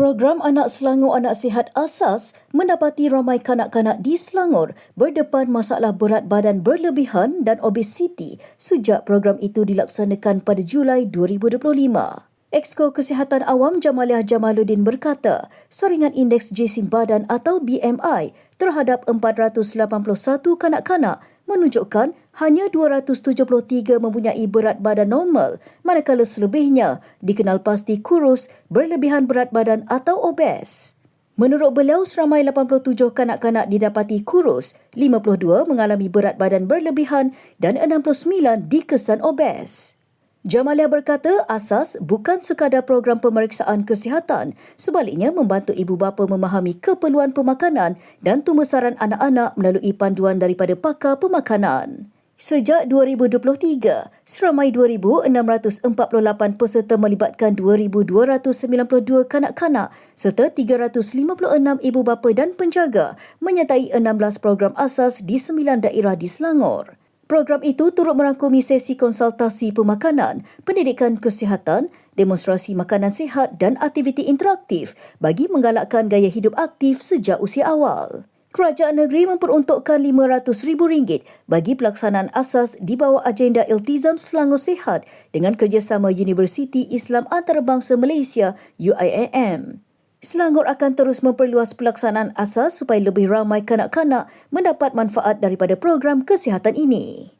Program Anak Selangor Anak Sihat Asas mendapati ramai kanak-kanak di Selangor berdepan masalah berat badan berlebihan dan obesiti sejak program itu dilaksanakan pada Julai 2025. Exko Kesihatan Awam Jamaliah Jamaluddin berkata, saringan indeks jesim badan atau BMI terhadap 481 kanak-kanak menunjukkan hanya 273 mempunyai berat badan normal manakala selebihnya dikenal pasti kurus, berlebihan berat badan atau obes. Menurut beliau, seramai 87 kanak-kanak didapati kurus, 52 mengalami berat badan berlebihan dan 69 dikesan obes. Jamalia berkata asas bukan sekadar program pemeriksaan kesihatan, sebaliknya membantu ibu bapa memahami keperluan pemakanan dan tumesaran anak-anak melalui panduan daripada pakar pemakanan. Sejak 2023, seramai 2,648 peserta melibatkan 2,292 kanak-kanak serta 356 ibu bapa dan penjaga menyertai 16 program asas di 9 daerah di Selangor. Program itu turut merangkumi sesi konsultasi pemakanan, pendidikan kesihatan, demonstrasi makanan sihat dan aktiviti interaktif bagi menggalakkan gaya hidup aktif sejak usia awal. Kerajaan negeri memperuntukkan RM500,000 bagi pelaksanaan asas di bawah agenda Iltizam Selangor Sihat dengan kerjasama Universiti Islam Antarabangsa Malaysia UIAM. Selangor akan terus memperluas pelaksanaan asas supaya lebih ramai kanak-kanak mendapat manfaat daripada program kesihatan ini.